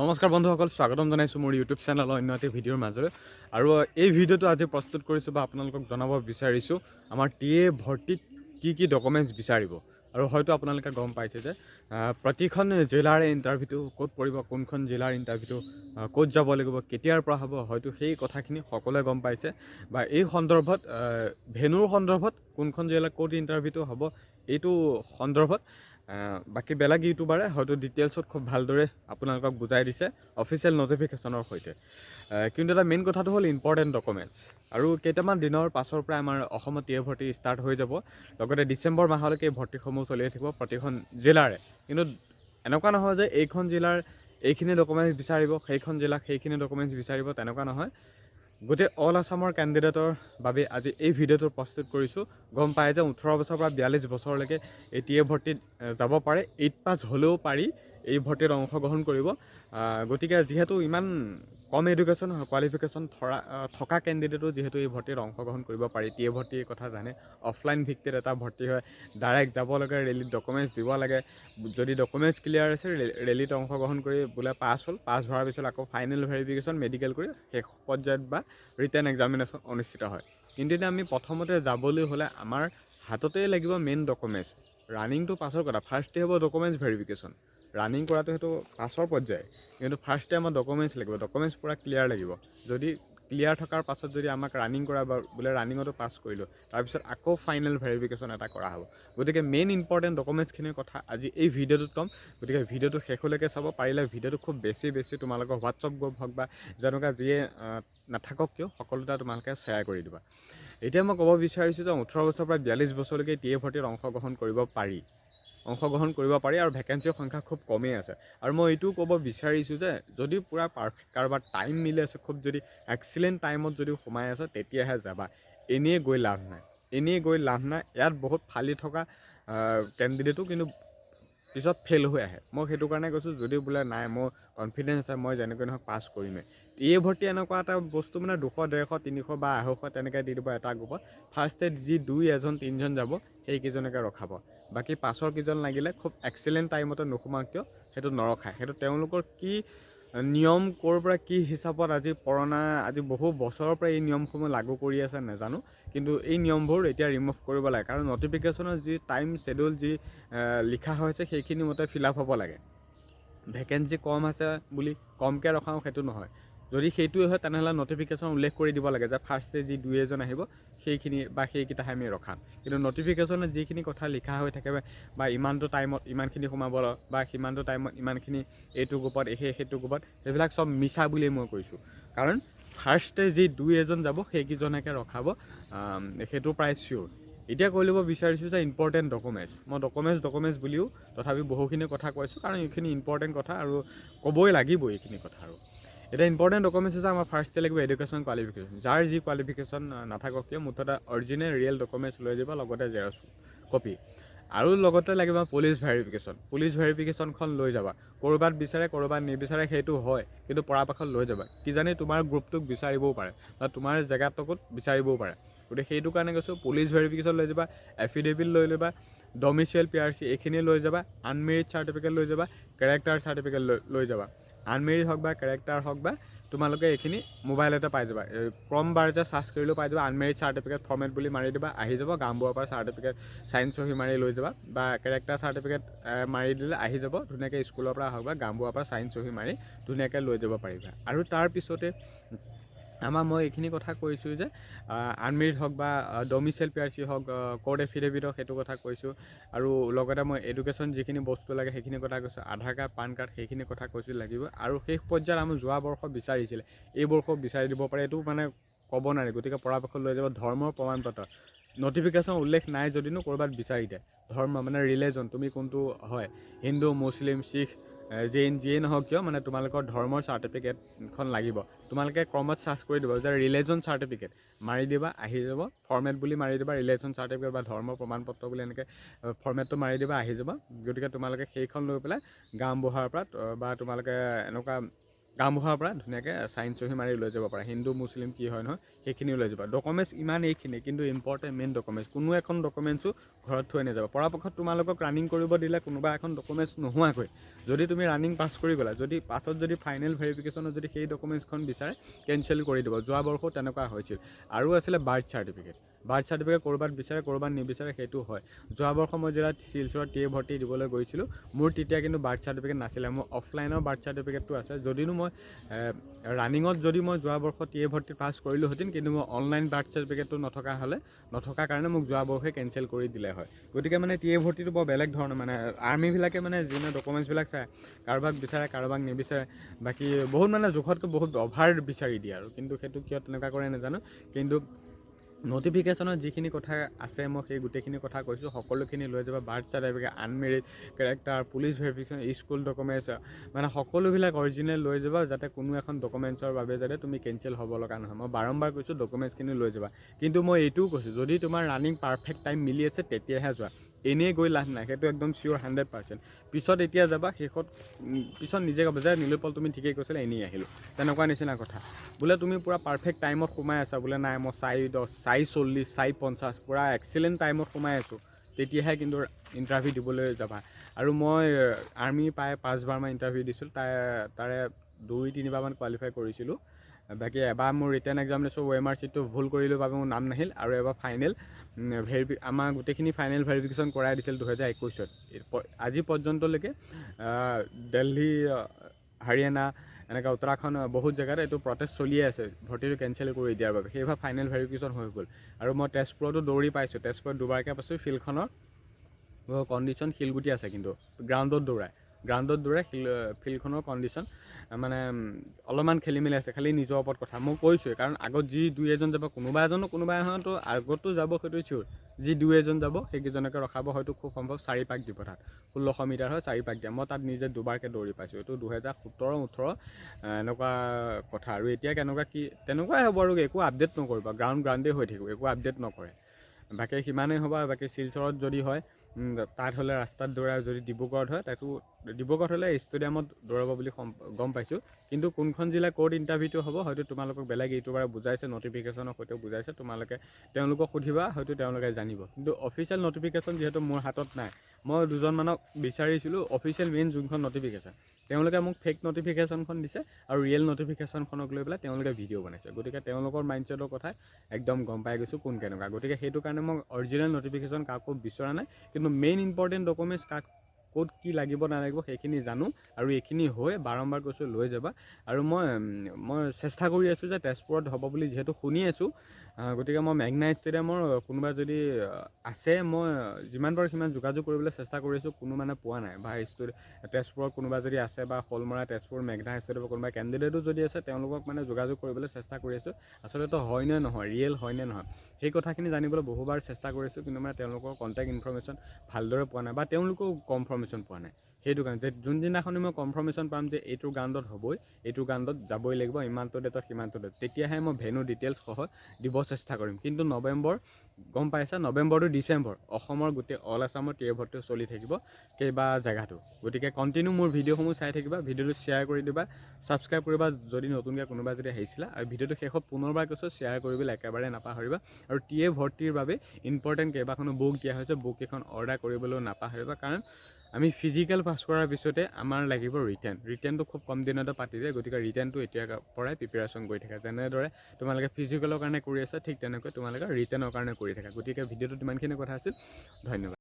নমস্কাৰ বন্ধুসকল স্বাগতম জনাইছোঁ মোৰ ইউটিউব চেনেলৰ অন্য এটি ভিডিঅ'ৰ মাজৰে। আৰু এই ভিডিঅ'টো আজি প্ৰস্তুত কৰিছোঁ বা আপোনালোকক জনাব বিচাৰিছোঁ, আমাৰ টি এ ভৰ্তিত কি কি ডকুমেণ্টছ বিচাৰিব। আৰু হয়তো আপোনালোকে গম পাইছে যে প্ৰতিখন জিলাৰে ইণ্টাৰভিউটো ক'ত পৰিব, কোনখন জিলাৰ ইণ্টাৰভিউটো ক'ত যাব লাগিব, কেতিয়াৰ পৰা হ'ব, হয়তো সেই কথাখিনি সকলোৱে গম পাইছে। বা এই সন্দৰ্ভত ভেনুৰ সন্দৰ্ভত কোনখন জিলাত ক'ত ইণ্টাৰভিউটো হ'ব, এইটো সন্দৰ্ভত বাকী বেলেগ ইউটিউবাৰে হয়তো ডিটেইলছত খুব ভালদৰে আপোনালোকক বুজাই দিছে অফিচিয়েল নটিফিকেশ্যনৰ সৈতে। কিন্তু এটা মেইন কথাটো হ'ল ইম্পৰ্টেণ্ট ডকুমেণ্টছ আৰু কেইটামান দিনৰ পাছৰ পৰা আমাৰ অসমত টি এ ভৰ্তি ষ্টাৰ্ট হৈ যাব। লগতে ডিচেম্বৰ মাহলৈকে এই ভৰ্তিসমূহ চলিয়ে থাকিব প্ৰতিখন জিলাৰে। কিন্তু এনেকুৱা নহয় যে এইখন জিলাৰ এইখিনি ডকুমেণ্টছ বিচাৰিব সেইখন জিলাক সেইখিনি ডকুমেণ্টছ বিচাৰিব তেনেকুৱা নহয়। গোটেই অল আছামৰ কেণ্ডিডেটৰ বাবে আজি এই ভিডিঅ'টো প্ৰস্তুত কৰিছোঁ। গম পায় যে ওঠৰ বছৰৰ পৰা বিয়াল্লিছ বছৰলৈকে এই টি এ ভৰ্তিত যাব পাৰে। এইট পাছ হ'লেও পাৰি। এই ভৰ্তিত অংশগ্ৰহণ কৰিব। গতিকে যিহেতু ইমান কম এডুকেশ্যন কোৱালিফিকেশ্যন থৰা থকা কেণ্ডিডেটো যিহেতু এই ভৰ্তিত অংশগ্ৰহণ কৰিব পাৰি, টি এ ভৰ্তিৰ কথা জানে। অফলাইন ভিত্তিত এটা ভৰ্তি হয় ডাইৰেক্ট যাব লাগে ৰেলীত ডকুমেণ্টছ দিব লাগে। যদি ডকুমেণ্টছ ক্লিয়াৰ আছে ৰেলীত অংশগ্ৰহণ কৰি বোলে পাছ হ'ল পাছ হোৱাৰ পিছত আকৌ ফাইনেল ভেৰিফিকেশ্যন মেডিকেল কৰি শেষ পৰ্যায়ত বা ৰিটেন এক্সামিনেশ্যন অনুষ্ঠিত হয়। কিন্তু এতিয়া আমি প্ৰথমতে যাবলৈ হ'লে আমাৰ হাততেই লাগিব মেইন ডকুমেণ্টছ ৰানিংটো পাছৰ কথা ফাৰ্ষ্টে হ'ব ডকুমেণ্টছ ভেৰিফিকেশ্যন ৰানিং কৰাটো সেইটো পাছৰ পৰ্যায়। কিন্তু ফাৰ্ষ্টে আমাৰ ডকুমেণ্টছ লাগিব ডকুমেণ্টছ পূৰা ক্লিয়াৰ লাগিব। যদি ক্লিয়াৰ থকাৰ পাছত যদি আমাক ৰানিং কৰা বা বোলে ৰানিঙতো পাছ কৰিলোঁ, তাৰপিছত আকৌ ফাইনেল ভেৰিফিকেশ্যন এটা কৰা হ'ব। গতিকে মেইন ইম্পৰ্টেণ্ট ডকুমেণ্টছখিনিৰ কথা আজি এই ভিডিঅ'টোত ক'ম। গতিকে ভিডিঅ'টো শেষলৈকে চাব, পাৰিলে ভিডিঅ'টো খুব বেছি বেছি তোমালোকৰ হোৱাটছআপ গ্ৰুপ হওক বা যেনেকুৱা যিয়ে নাথাকক কিয় সকলোতে তোমালোকে শ্বেয়াৰ কৰি দিবা। এতিয়া মই ক'ব বিচাৰিছোঁ যে ওঠৰ বছৰৰ পৰা বিয়াল্লিছ বছৰলৈকে টি এ ভৰ্তিত অংশগ্ৰহণ কৰিব পাৰি। অংশগ্ৰহণ কৰিব পাৰি আৰু ভেকেঞ্চিৰ সংখ্যা খুব কমেই আছে। আৰু মই এইটোও ক'ব বিচাৰিছোঁ যে, যদি পূৰা পাৰফেক্ট কাৰোবাৰ টাইম মিলি আছে, খুব যদি এক্সিলেণ্ট টাইমত যদি সোমাই আছে, তেতিয়াহে যাবা। এনেই গৈ লাভ নাই। এনেই গৈ লাভ নাই। ইয়াত বহুত ফালি থকা কেণ্ডিডেটো কিন্তু পিছত ফেইল হৈ আহে। মই সেইটো কাৰণে কৈছোঁ, যদি বোলে নাই, মোৰ কনফিডেঞ্চ আছে, মই যেনেকৈ নহওক পাছ কৰিমেই এই ভৰ্তি এনেকুৱা এটা বস্তু মানে দুশ, ডেৰশ, তিনিশ বা আঢ়ৈশ তেনেকৈ দি দিব এটা গ্ৰুপত ফাৰ্ষ্টে যি দুই এজন, তিনিজন যাব, সেইকেইজনকে ৰখাব। বাকী পাছৰ কেইজন লাগিলে খুব এক্সিলেণ্ট টাইমতে নোসোমাওক কিয়? সেইটো নৰখায়। সেইটো তেওঁলোকৰ কি নিয়ম, ক'ৰ পৰা কি হিচাপত আজি পুৰণা আজি বহু বছৰৰ পৰা এই নিয়মসমূহ লাগু কৰি আছে নাজানো। কিন্তু এই নিয়মবোৰ এতিয়া ৰিমুভ কৰিব লাগে। কাৰণ নটিফিকেশ্যনৰ যি টাইম শ্বেডিউল যি লিখা হৈছে, সেইখিনি মতে ফিল আপ হ'ব লাগে। ভেকেঞ্চি কম আছে বুলি কমকৈ ৰখাওঁ সেইটো নহয়। যদি সেইটোৱে হয়, তেনেহ'লে নটিফিকেশ্যন উল্লেখ কৰি দিব লাগে যে ফাৰ্ষ্টে যি দুই এজন আহিব, সেইখিনি বা সেইকেইটাহে আমি ৰখাম। কিন্তু নটিফিকেশ্যনত যিখিনি কথা লিখা হৈ থাকে বা- ইমানটো টাইমত ইমানখিনি সোমাব বা সিমানটো টাইমত ইমানখিনি এইটো গ্ৰুপত সেই, সেইটো গ্ৰুপত সেইবিলাক চব মিছা বুলিয়ে মই কৈছোঁ। কাৰণ ফাৰ্ষ্টে যি দুই এজন যাব, সেইকেইজনকে ৰখাব সেইটো প্ৰায় চিয়'ৰ এতিয়া কৈ ল'ব বিচাৰিছোঁ যে ইম্পৰ্টেণ্ট ডকুমেণ্টছ মই ডকুমেণ্টছ ডকুমেণ্টছ বুলিও তথাপি বহুখিনি কথা কৈছোঁ, কাৰণ এইখিনি ইম্পৰ্টেণ্ট কথা আৰু ক'বই লাগিবই এইখিনি কথা আৰু। এতিয়া ইম্পৰ্টেণ্ট ডকুমেণ্টছ হৈছে আমাৰ ফাৰ্ষ্টে লাগিব এডুকেশ্যন কোৱালিফিকেশ্যন যাৰ যি কোৱালিফিকেশ্যন নাথাকক কিয়, মুঠতে অৰিজিনেল ৰিয়েল ডকুমেণ্টছ লৈ যাব, লগতে জেৰক্স কপি আৰু লগতে লাগিব পুলিচ ভেৰিফিকেশ্যন পুলিচ ভেৰিফিকেশ্যনখন লৈ যাবা। ক'ৰবাত বিচাৰে, ক'ৰবাত নিবিচাৰে, সেইটো হয়, কিন্তু পৰাপক্ষত লৈ যাবা। কিজানি তোমাৰ গ্ৰুপটোক বিচাৰিবও পাৰে, বা তোমাৰ জেগাটোকত বিচাৰিবও পাৰে। গতিকে সেইটো কাৰণে কৈছোঁ পুলিচ ভেৰিফিকেশ্যন লৈ যাবা এফিডেভিট লৈ ল'বা ডমিচিয়েল পি আৰ চি এইখিনি লৈ যাবা আনমেৰিড চাৰ্টিফিকেট লৈ যাবা কেৰেক্টাৰ চাৰ্টিফিকেট লৈ লৈ যাবা। আনমেৰিড হওক বা কেৰেক্টাৰ হওক বা তোমালোকে এইখিনি মোবাইলতে পাই যাবা। ক্ৰম যে চাৰ্চ কৰিলেও পাই যাবা, আনমেৰিড চাৰ্টিফিকেট, ফৰ্মেট বুলি মাৰি দিবা, আহি যাব গাঁওবুঢ়াৰ পৰা চাৰ্টিফিকেট, চাইন চহী মাৰি লৈ যাবা বা কেৰেক্টাৰ চাৰ্টিফিকেট মাৰি দিলে আহি যাব, ধুনীয়াকৈ স্কুলৰ পৰা হওক বা গাঁওবুঢ়াৰ পৰা চাইন চহী মাৰি ধুনীয়াকৈ লৈ যাব পাৰিবা। আৰু তাৰপিছতে আমাৰ মই এইখিনি কথা কৈছোঁ যে আনমেৰিড হওক বা ডমিচিয়েল পি আৰ চি হওক ক'ৰ্ট এফিডেভিট হওক সেইটো কথা কৈছোঁ। আৰু লগতে মই এডুকেশ্যন যিখিনি বস্তু লাগে সেইখিনি কথা কৈছোঁ। আধাৰ কাৰ্ড পান কাৰ্ড সেইখিনি কথা কৈছোঁ লাগিব। আৰু শেষ পৰ্যায়ত আমি যোৱা বৰ্ষ বিচাৰিছিলে। এই বৰ্ষ বিচাৰি দিব পাৰে এইটো মানে ক'ব নোৱাৰি। গতিকে পৰাপক্ষত লৈ যাব ধৰ্মৰ প্ৰমাণ পত্ৰ। নটিফিকেশ্যন উল্লেখ নাই যদিনো ক'ৰবাত বিচাৰি দিয়ে ধৰ্ম মানে ৰিলিজন তুমি কোনটো হয়? হিন্দু মুছলিম শিখ জৈন যিয়ে নহওক কিয় মানে তোমালোকৰ ধৰ্মৰ চাৰ্টিফিকেটখন লাগিব। তোমালোকে ক্ৰমত চাৰ্চ কৰি দিব যে ৰিলেশ্যন চাৰ্টিফিকেট মাৰি দিবা, আহি যাব। ফৰ্মেট বুলি মাৰি দিবা ৰিলেশ্যন চাৰ্টিফিকেট বা ধৰ্মৰ প্ৰমাণ পত্ৰ বুলি এনেকৈ ফৰ্মেটটো মাৰি দিবা, আহি যাব। গতিকে তোমালোকে সেইখন লৈ পেলাই গাঁওবুঢ়াৰ পৰা বা তোমালোকে এনেকুৱা গাঁওবুঢ়াৰ পৰা ধুনীয়াকৈ চাইন চহী মাৰি লৈ যাব পাৰা। হিন্দু, মুছলিম কি হয় নহয়, সেইখিনিও লৈ যাবা ডকুমেণ্টছ ইমান এইখিনি কিন্তু ইম্পৰ্টেণ্ট মেইন ডকুমেণ্টছ কোনো এখন ডকুমেণ্টছো ঘৰত থৈ নাযাবা। পৰাপক্ষত তোমালোকক ৰানিং কৰিব দিলে কোনোবা এখন ডকুমেণ্টছ নোহোৱাকৈ, যদি তুমি ৰানিং পাছ কৰি গ'লা, যদি পাছত যদি ফাইনেল ভেৰিফিকেশ্যনত যদি সেই ডকুমেণ্টছখন বিচাৰে কেঞ্চেল কৰি দিব। যোৱা বৰ্ষও তেনেকুৱা হৈছিল। আৰু আছিলে বাৰ্থ চাৰ্টিফিকেট বাৰ্থ চাৰ্টিফিকেট ক'ৰবাত বিচাৰে, ক'ৰবাত নিবিচাৰে, সেইটো হয়। যোৱা বৰ্ষ মই যেতিয়া শিলচৰত টি এ ভৰ্তি দিবলৈ গৈছিলোঁ, মোৰ তেতিয়া কিন্তু বাৰ্থ চাৰ্টিফিকেট নাছিলে। মোৰ অফলাইনৰ বাৰ্থ চাৰ্টিফিকেটটো আছে। যদিনো মই ৰানিঙত যদি মই যোৱা বৰ্ষ টি এ ভৰ্তি পাছ কৰিলোহেঁতেন, কিন্তু মই অনলাইন বাৰ্থ চাৰ্টিফিকেটটো নথকা হ'লে, নথকা কাৰণে মোক যোৱা বৰ্ষে কেঞ্চেল কৰি দিলে হয়। গতিকে মানে টি এ ভৰ্তিটো বৰ বেলেগ ধৰণৰ মানে আৰ্মিবিলাকে মানে যিনে ডকুমেণ্টছবিলাক চায়, কাৰোবাক বিচাৰে, কাৰোবাক নিবিচাৰে, বাকী বহুত মানে জোখতকৈ বহুত অভাৰ বিচাৰি দিয়ে আৰু। কিন্তু সেইটো কিয় তেনেকুৱা কৰে নাজানো। কিন্তু নটিফিকেশ্যনত যিখিনি কথা আছে, মই সেই গোটেইখিনি কথা কৈছোঁ। সকলোখিনি লৈ যাবা birth certificate unmarried character police verification school documents মানে সকলোবিলাক অৰিজিনেল লৈ যাবা যাতে কোনো এখন ডকুমেণ্টছৰ বাবে যাতে তুমি কেঞ্চেল হ'ব লগা নহয়। মই বাৰম্বাৰ কৈছোঁ ডকুমেণ্টছখিনি লৈ যাবা। কিন্তু মই এইটোও কৈছোঁ, যদি তোমাৰ ৰানিং পাৰফেক্ট টাইম মিলি আছে, তেতিয়াহে যোৱা। এনেই গৈ লাভ নাই, সেইটো একদম চিয়'ৰ হাণ্ড্ৰেড পাৰ্চেণ্ট পিছত এতিয়া যাবা, শেষত পিছত নিজে ক'ব যে নীলোপল তুমি ঠিকেই কৈছিলা, এনেই আহিলোঁ। তেনেকুৱা নিচিনা কথা। বোলে, তুমি পূৰা পাৰফেক্ট টাইমত সোমাই আছা। বোলে, নাই, মই চাৰি দহ, চাৰি চল্লিছ, চাৰি পঞ্চাছ, পূৰা এক্সিলেণ্ট টাইমত সোমাই আছোঁ। তেতিয়াহে কিন্তু ইণ্টাৰভিউ দিবলৈ যাবা। আৰু মই, আৰ্মি প্ৰায় পাঁচবাৰমান ইণ্টাৰভিউ দিছিলোঁ তাৰে তাৰে দুই, তিনিবাৰমান কোৱালিফাই কৰিছিলোঁ। বাকী এবাৰ মোৰ ৰিটাৰ্ণ এক্সাম অ' এম চিটটো ভুল কৰিলোঁ বাবে মোৰ নাম নাহিল আৰু এবাৰ ফাইনেল ভেৰিফি আমাৰ গোটেইখিনি ফাইনেল ভেৰিফিকেশ্যন কৰাই দিছিল দুহেজাৰ একৈছত আজি পৰ্যন্তলৈকে দেলহি হাৰিয়ানা, এনেকৈ উত্তৰাখণ্ড, বহুত জেগাত এইটো প্ৰটেষ্ট চলিয়ে আছে, ভৰ্তিটো কেঞ্চেল কৰি দিয়াৰ বাবে। সেইবাৰ ফাইনেল ভেৰিফিকেশ্যন হৈ গ'ল। আৰু মই তেজপুৰতো দৌৰি পাইছোঁ। তেজপুৰত দুবাৰকৈ পাইছোঁ, ফিল্ডখনৰ কণ্ডিশ্যন শিলগুটি আছে কিন্তু গ্ৰাউণ্ডত দৌৰাই। গ্ৰাউণ্ডত দৌৰাই শিল ফিল্ডখনৰ কণ্ডিশ্যন মানে অলপমান খেলি মেলি আছে খালি নিজৰ ওপৰত কথা। মই কৈছোঁৱেই কাৰণ আগত যি দুই এজন যাব কোনোবা এজনো কোনোবা এজনতো আগতো যাব সেইটো চিয়'ৰ যি দুই এজন যাব সেইকেইজনকে ৰখাব হয়তো খুব সম্ভৱ চাৰি পাক দিব তাত ষোল্লশ মিটাৰ হয় চাৰি পাক দিয়ে। মই তাত নিজে দুবাৰকৈ দৌৰি পাইছোঁ। এইটো দুহেজাৰ সোতৰ ওঠৰ এনেকুৱা কথা। আৰু এতিয়া কেনেকুৱা কি তেনেকুৱাই হ'ব আৰু একো আপডেট নকৰিব। গ্ৰাউণ্ড গ্ৰাউণ্ডেই হৈ থাকিব একো আপডেট নকৰে। বাকী সিমানেই হ'ব আৰু বাকী শিলচৰত যদি হয় তাত হ'লে ৰাস্তাত দৌৰাই যদি ডিব্ৰুগড়ত হয় তাতো ডিব্ৰুগড়ত হ'লে ষ্টেডিয়ামত দৌৰাব বুলি গম পাইছোঁ। কিন্তু কোনখন জিলা ক'ত ইণ্টাৰভিউটো হ'ব হয়তো তোমালোকক বেলেগ ইউটিউবাৰে বুজাইছে নটিফিকেশ্যনৰ সৈতে বুজাইছে। তোমালোকে তেওঁলোকক সুধিবা হয়তো তেওঁলোকে জানিব। কিন্তু অফিচিয়েল নটিফিকেশ্যন যিহেতু মোৰ হাতত নাই মই দুজনমানক বিচাৰিছিলোঁ অফিচিয়েল মেইন যোনখন নটিফিকেশ্যন তেওঁলোকে মোক ফেক নটিফিকেশ্যনখন দিছে আৰু ৰিয়েল নটিফিকেশ্যনখনক লৈ পেলাই তেওঁলোকে ভিডিঅ' বনাইছে। গতিকে তেওঁলোকৰ মাইণ্ডছেটৰ কথা একদম গম পাই গৈছোঁ কোন কেনেকুৱা। গতিকে সেইটো কাৰণে মই অৰিজিনেল নটিফিকেশ্যন কাকো বিচৰা নাই, কিন্তু মেইন ইম্পৰ্টেণ্ট ডকুমেণ্টছ কাক ক'ত কি লাগিব নালাগিব সেইখিনি জানো আৰু এইখিনি হৈ বাৰম্বাৰ কৈছোঁ লৈ যাবা। আৰু মই মই চেষ্টা কৰি আছোঁ যে তেজপুৰত হ'ব বুলি যিহেতু শুনি আছোঁ গতিকে মই মেঘনা ষ্টেডিয়ামৰ কোনোবা যদি আছে, মই যিমান পাৰোঁ সিমান যোগাযোগ কৰিবলৈ চেষ্টা কৰি আছোঁ, কোনো মানে পোৱা নাই। বা ষ্টুডি, তেজপুৰত কোনোবা যদি আছে বা শ'লমৰা, তেজপুৰ, মেঘনা ষ্টেডিয়ামৰ কোনোবা কেণ্ডিডেটো যদি আছে, তেওঁলোকক মানে যোগাযোগ কৰিবলৈ চেষ্টা কৰি আছোঁ। আচলতে হয়নে নহয়, ৰিয়েল হয়নে নহয়? সেই কথাখিনি জানিবলৈ বহুবাৰ চেষ্টা কৰিছোঁ কিন্তু মানে তেওঁলোকৰ কণ্টেক্ট ইনফৰ্মেশ্যন ভালদৰে পোৱা নাই বা তেওঁলোকেও কনফাৰ্মেশ্যন পোৱা নাই। সেইটো কাৰণে যে যোনদিনাখনি মই কনফাৰ্মেশ্যন পাম যে এইটো গ্ৰাউণ্ডত হ'বই এইটো গ্ৰাউণ্ডত যাবই লাগিব ইমানটো ডেটত সিমানটো ডেট তেতিয়াহে মই ভেনু ডিটেইলছ সহ দিব চেষ্টা কৰিম। কিন্তু নৱেম্বৰ গম পাইছা? নৱেম্বৰ টু ডিচেম্বৰ, অসমৰ গোটেই অল আছামৰ টি এ ভৰ্তি চলি থাকিব কেইবা জেগাতো। গতিকে কণ্টিনিউ মোৰ ভিডিঅ'সমূহ চাই থাকিবা, ভিডিঅ'টো শ্বেয়াৰ কৰি দিবা ছাবস্ক্ৰাইব কৰিবা যদি নতুনকৈ কোনোবা যদি আহিছিলা। আৰু ভিডিঅ'টো শেষত পুনৰবাৰ কৈছোঁ শ্বেয়াৰ কৰিবলৈ একেবাৰে নাপাহৰিবা। আৰু টি এ ভৰ্তিৰ বাবে ইম্পৰ্টেণ্ট কেইবাখনো বুক দিয়া হৈছে বুক কেইখন অৰ্ডাৰ কৰিবলৈও নাপাহৰিবা। কাৰণ আমি ফিজিকেল পাছ কৰাৰ পিছতে আমাৰ লাগিব ৰিটেন ৰিটেনটো খুব কম দিনতে পাতি যায় গতিকে ৰিটেনটো এতিয়াৰ পৰাই প্ৰিপেৰেশ্যন কৰি থাকে। যেনেদৰে তোমালোকে ফিজিকেলৰ কাৰণে কৰি আছা, ঠিক তেনেকৈ তোমালোকে ৰিটেনৰ কাৰণে কৰি থাকা। গতিকে ভিডিঅ'টোত ইমানখিনি কথা আছিল। ধন্যবাদ।